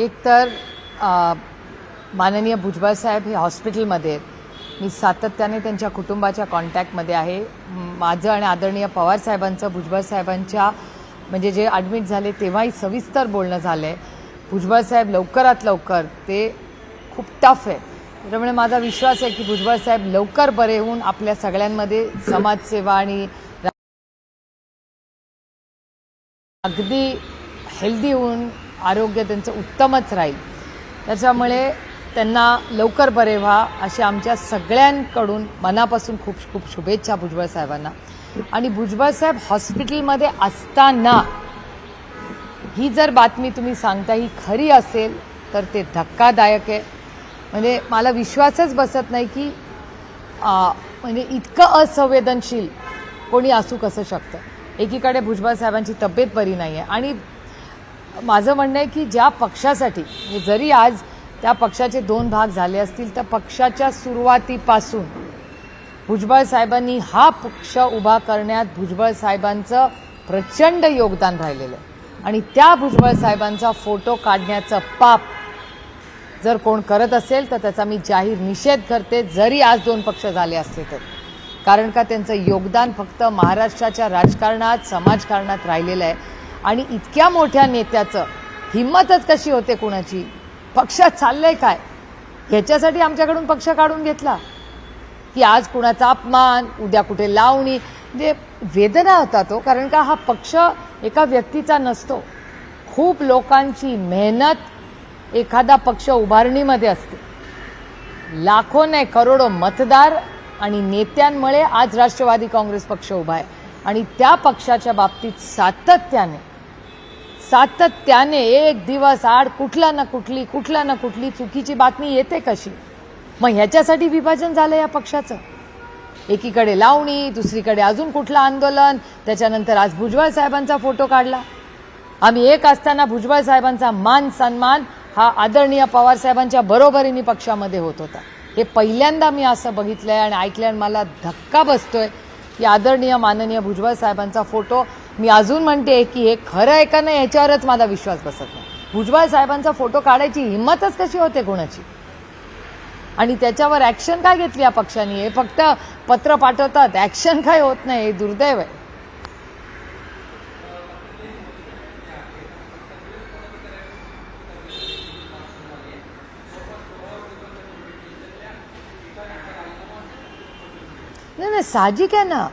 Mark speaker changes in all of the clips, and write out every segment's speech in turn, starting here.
Speaker 1: एक तर माननीय भुजबळ साहेब हे हॉस्पिटलमध्ये आहेत. मी सातत्याने त्यांच्या कुटुंबाच्या कॉन्टॅक्टमध्ये आहे. माझं आणि आदरणीय पवार साहेबांचं भुजबळ साहेबांच्या म्हणजे जे ॲडमिट झाले तेव्हाही सविस्तर बोलणं झालं आहे भुजबळ साहेब लवकरात लवकर ते खूप टफ आहे त्याच्यामुळे माझा विश्वास आहे की भुजबळ साहेब लवकर बरे होऊन आपल्या सगळ्यांमध्ये समाजसेवा आणि अगदी हेल्दी होऊन आरोग्य त्यांचं उत्तमच राहील. त्याच्यामुळे त्यांना लवकर बरे व्हा अशी आमच्या सगळ्यांकडून मनापासून खूप खूप शुभेच्छा भुजबळ साहेबांना. आणि भुजबळ साहेब हॉस्पिटलमध्ये असताना ही जर बातमी तुम्ही सांगता ही खरी असेल तर ते धक्कादायक आहे. म्हणजे मला विश्वासच बसत नाही की म्हणजे इतकं असंवेदनशील कोणी असू कसं शकतं. एकीकडे भुजबळ साहेबांची तब्येत बरी नाही आहे आणि माझं म्हणणं आहे की ज्या पक्षासाठी म्हणजे जरी आज त्या पक्षाचे दोन भाग झाले असतील तर पक्षाच्या सुरुवातीपासून भुजबळ साहेबांनी हा पक्ष उभा करण्यात भुजबळ साहेबांचं प्रचंड योगदान राहिलेलं आहे. आणि त्या भुजबळ साहेबांचा फोटो काढण्याचं पाप जर कोण करत असेल तर त्याचा मी जाहीर निषेध करते जरी आज दोन पक्ष झाले असले तर. कारण का त्यांचं योगदान फक्त महाराष्ट्राच्या राजकारणात समाजकारणात राहिलेलं आहे. आणि इतक्या मोठ्या नेत्याचं हिंमतच कशी होते कुणाची? पक्षात चाललंय काय? ह्याच्यासाठी आमच्याकडून पक्ष काढून घेतला. की आज कुणाचा अपमान उद्या कुठे लावणी. म्हणजे वेदना होता तो कारण का हा पक्ष एका व्यक्तीचा नसतो. खूप लोकांची मेहनत एखादा पक्ष उभारणीमध्ये असते. लाखो नाही करोडो मतदार आणि नेत्यांमुळे आज राष्ट्रवादी काँग्रेस पक्ष उभा आहे. आणि त्या पक्षाच्या बाबतीत सातत्याने सातत्याने एक दिवस आड कुठला ना कुठली कुठला ना कुठली चुकीची बातमी येते कशी? मग ह्याच्यासाठी विभाजन झालं या पक्षाचं. एकीकडे लावणी दुसरीकडे अजून कुठलं आंदोलन त्याच्यानंतर आज भुजबळ साहेबांचा फोटो काढला. आम्ही एक असताना भुजबळ साहेबांचा मान सन्मान हा आदरणीय पवार साहेबांच्या बरोबरीने पक्षामध्ये होत होता. हे पहिल्यांदा मी असं बघितलंय आणि ऐकल्यानं मला धक्का बसतोय. की आदरणीय माननीय भुजबळ साहेबांचा फोटो मी अजून म्हणते की हे खरं आहे का नाही याच्यावरच माझा विश्वास बसत नाही. भुजबळ साहेबांचा फोटो काढायची हिंमतच कशी होते कोणाची? आणि त्याच्यावर ॲक्शन काय घेतली या पक्षाने? हे फक्त पत्र पाठवतात. ॲक्शन काय होत नाही हे दुर्दैव आहे. नाही नाही साहजिक आहे ना.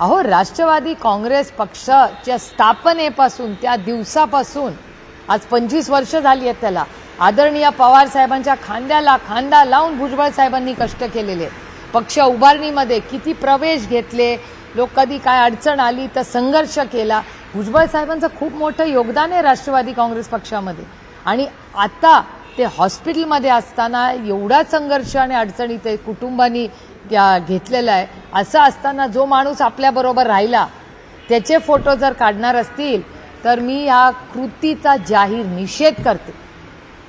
Speaker 1: अहो राष्ट्रवादी काँग्रेस पक्षाच्या स्थापनेपासून त्या दिवसापासून आज पंचवीस वर्ष झाली आहेत त्याला. आदरणीय पवार साहेबांच्या खांद्याला खांदा लावून भुजबळ साहेबांनी कष्ट केलेले पक्ष उभारणीमध्ये किती प्रवेश घेतले लोक कधी काय अडचण आली तर संघर्ष केला. भुजबळ साहेबांचं खूप मोठं योगदान आहे राष्ट्रवादी काँग्रेस पक्षामध्ये. आणि आता ते हॉस्पिटलमध्ये असताना एवढा संघर्ष आणि अडचणी ते कुटुंबांनी घेतलेला आहे. असं असताना जो माणूस आपल्याबरोबर राहिला त्याचे फोटो जर काढणार असतील तर मी या कृतीचा जाहीर निषेध करते.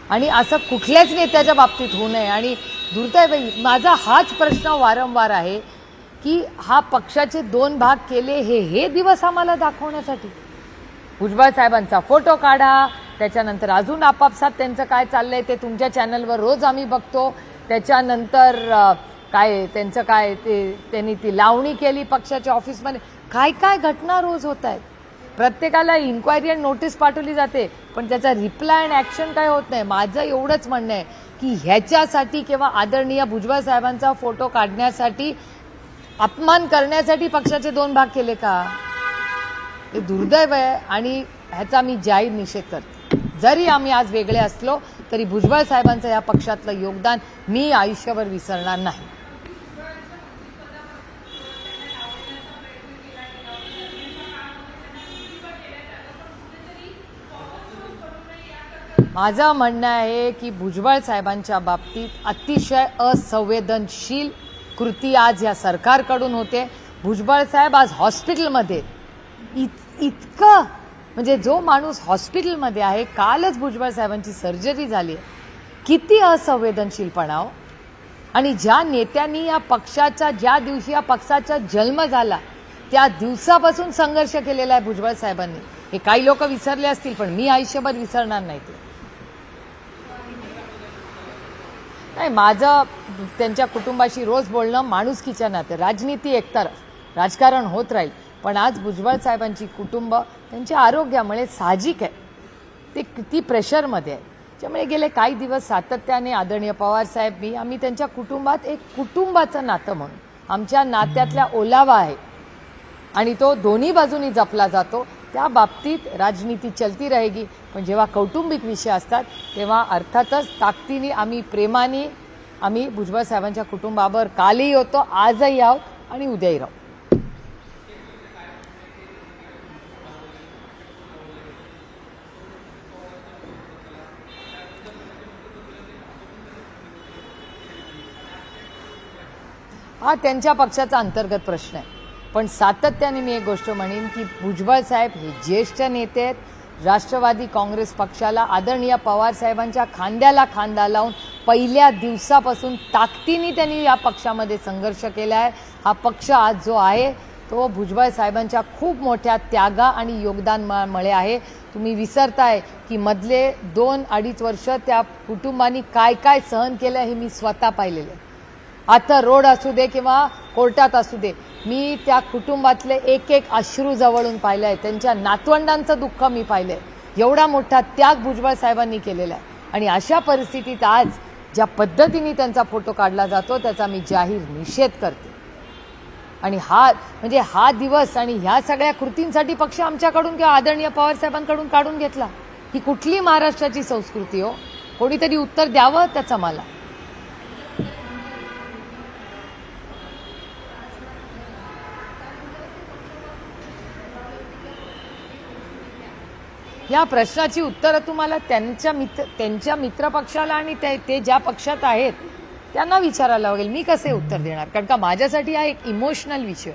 Speaker 1: आणि असं कुठल्याच नेत्याच्या बाबतीत होऊ नये. आणि दुर्दैव माझा हाच प्रश्न वारंवार आहे की हा पक्षाचे दोन भाग केले हे हे दिवस आम्हाला दाखवण्यासाठी. भुजबळ साहेबांचा फोटो काढा त्याच्यानंतर अजून आपापसात त्यांचं काय चाललंय ते तुमच्या चॅनलवर रोज आम्ही बघतो. त्याच्यानंतर काय त्यांचं काय ते त्यांनी ती लावणी केली पक्षाच्या ऑफिसमध्ये. काय काय घटना रोज होत आहेत? प्रत्येकाला इन्क्वायरी अँड नोटीस पाठवली जाते पण त्याचा रिप्लाय अँड ॲक्शन काय होत नाही? माझं एवढंच म्हणणं आहे की ह्याच्यासाठी किंवा आदरणीय भुजबळ साहेबांचा फोटो काढण्यासाठी अपमान करण्यासाठी पक्षाचे दोन भाग केले का? हे दुर्दैव आहे आणि ह्याचा मी जाहीर निषेध करते. जरी आम्ही आज वेगळे असलो तरी भुजबळ साहेबांचं या पक्षातलं योगदान मी आयुष्यभर विसरणार नाही. माझं म्हणणं आहे की भुजबळ साहेबांच्या बाबतीत अतिशय असंवेदनशील कृती आज या सरकारकडून होते. भुजबळ साहेब आज हॉस्पिटलमध्ये इत इतकं म्हणजे जो माणूस हॉस्पिटलमध्ये आहे कालच भुजबळ साहेबांची सर्जरी झाली. किती असंवेदनशीलपणा हो. आणि ज्या नेत्यांनी या पक्षाच्या ज्या दिवशी या पक्षाचा जन्म झाला त्या दिवसापासून संघर्ष केलेला आहे भुजबळ साहेबांनी. हे काही लोक विसरले असतील पण मी आयुष्यभर विसरणार नाही ते. नाही माझं त्यांच्या कुटुंबाशी रोज बोलणं माणुसकीच्या नाते. राजनीती एकतर. राजकारण होत राहील. पण आज भुजबळ साहेबांची कुटुंब त्यांच्या आरोग्यामुळे साहजिक आहे. ते किती प्रेशरमध्ये आहे. त्यामुळे गेले काही दिवस सातत्याने आदरणीय पवार साहेब मी आम्ही त्यांच्या कुटुंबात एक कुटुंबाचं नातं म्हणून. आमच्या नात्यातल्या ओलावा आहे. आणि तो दोन्ही बाजूनी जपला जातो. त्या बाबतीत राजनीती चलती रहेगी पण जेव्हा कौटुंबिक विषय असतात तेव्हा अर्थातच ताकदीने आम्ही प्रेमाने आम्ही भुजबळ साहेबांच्या कुटुंबावर कालही होतो आजही आहोत आणि उद्याही राहू. हा त्यांच्या पक्षाचा अंतर्गत प्रश्न आहे. पण सातत्याने मी एक गोष्ट म्हणेन की भुजबळ साहेब हे ज्येष्ठ नेते आहेत. राष्ट्रवादी काँग्रेस पक्षाला आदरणीय पवार साहेबांच्या खांद्याला खांदा लावून पहिल्या दिवसापासून ताकदीने त्यांनी या पक्षामध्ये संघर्ष केला आहे. हा पक्ष आज जो आहे तो भुजबळ साहेबांच्या खूप मोठ्या त्यागा आणि योगदानमुळे आहे. तुम्ही विसरताय की मधले दोन अडीच वर्ष त्या कुटुंबांनी काय काय सहन केलं हे मी स्वतः पाहिलेलं आहे. आता रोड असू दे किंवा कोर्टात असू दे मी त्या कुटुंबातले एक एक अश्रू जवळून पाहिलंय. त्यांच्या नातवंडांचं दुःख मी पाहिलं आहे एवढा मोठा त्याग भुजबळ साहेबांनी केलेला आहे. आणि अशा परिस्थितीत आज ज्या पद्धतीने त्यांचा फोटो काढला जातो त्याचा मी जाहीर निषेध करते. आणि हा म्हणजे हा दिवस आणि ह्या सगळ्या कृतींसाठी पक्ष आमच्याकडून किंवा आदरणीय पवार साहेबांकडून काढून घेतला. ही कुठली महाराष्ट्राची संस्कृती हो? कोणीतरी उत्तर द्यावं त्याचं मला. या प्रश्नाची उत्तरं तुम्हाला त्यांच्या मित्र त्यांच्या मित्रपक्षाला आणि ते ते ज्या पक्षात आहेत त्यांना विचारायला लागेल मी कसे उत्तर देणार? कारण का माझ्यासाठी हा एक इमोशनल विषय.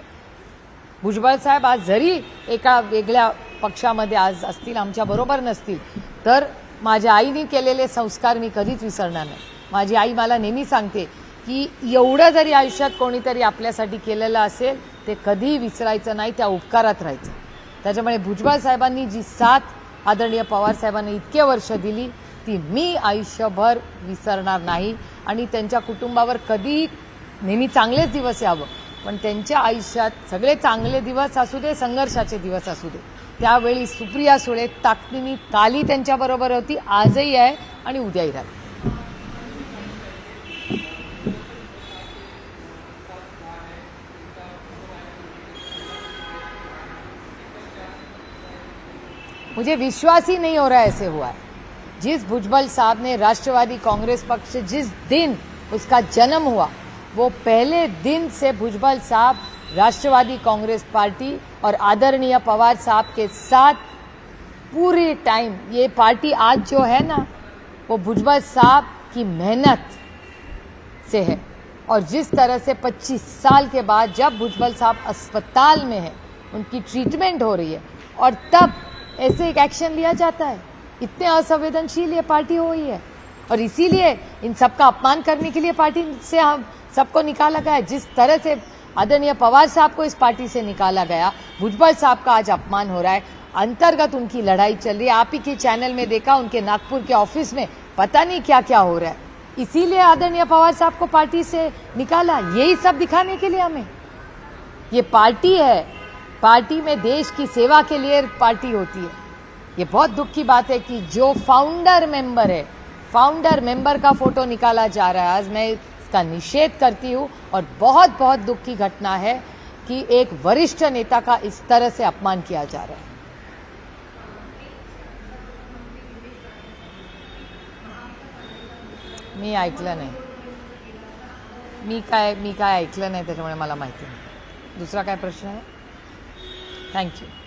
Speaker 1: भुजबळ साहेब आज जरी एका वेगळ्या पक्षामध्ये आज असतील आमच्या बरोबर नसतील तर माझ्या आईने केलेले संस्कार मी कधीच विसरणार नाही. माझी आई मला नेहमी सांगते की एवढं जरी आयुष्यात कोणीतरी आपल्यासाठी केलेलं असेल ते कधीही विसरायचं नाही त्या उपकारात राहायचं. त्याच्यामुळे भुजबळ साहेबांनी जी साथ आदरणीय पवार साहेबांनी इतके वर्ष दिली ती मी आयुष्यभर विसरणार नाही. आणि त्यांच्या कुटुंबावर कधीही नेहमी चांगलेच दिवस यावं. पण त्यांच्या आयुष्यात सगळे चांगले दिवस असू दे संघर्षाचे दिवस असू दे. त्यावेळी सुप्रिया सुळे ताकदीनी काली त्यांच्याबरोबर होती आजही आहे आणि उद्याही राहील. मुझे विश्वास ही नहीं हो रहा ऐसे हुआ है। जिस भुजबल साहब ने राष्ट्रवादी कांग्रेस पक्ष जिस दिन उसका जन्म हुआ, वो पहले दिन से भुजबल साहब राष्ट्रवादी कांग्रेस पार्टी और आदरणीय पवार साहब के साथ पूरे टाइम ये पार्टी आज जो है ना, वो भुजबल साहब की मेहनत से है। और जिस तरह से 25 साल के बाद जब भुजबल साहब अस्पताल में है, उनकी ट्रीटमेंट हो रही है, और तब ऐसे एक एक्शन लिया जाता है। इतने असंवेदनशील ये पार्टी हो रही है। और इसीलिए इन सबका अपमान करने के लिए पार्टी से हम सबको निकाला गया जिस तरह से आदरणीय पवार साहब को इस पार्टी से निकाला गया, भुजबल साहब का आज अपमान हो रहा है। अंतर्गत उनकी लड़ाई चल रही है। आप ही के चैनल में देखा, उनके नागपुर के ऑफ़िस में पता नहीं क्या क्या हो रहा है। इसीलिए आदरणीय पवार साहब को पार्टी से निकाला। यही सब दिखाने के लिए हमें। ये पार्टी है। पार्टी में देश की सेवा के लिए पार्टी होती है। ये बहुत दुख की बात है कि जो फाउंडर मेंबर है फाउंडर मेंबर का फ़ोटो निकाला जा रहा है। आज मैं इसका निषेध करती हूँ और बहुत बहुत दुख की घटना है कि एक वरिष्ठ नेता का इस तरह से अपमान किया जा रहा है। मी ऐकलं नाही। मी काय मी काय ऐकलं नाही त्याच्यामुळे मला माहिती नाही। दुसरा काय प्रश्न आहे? Thank you.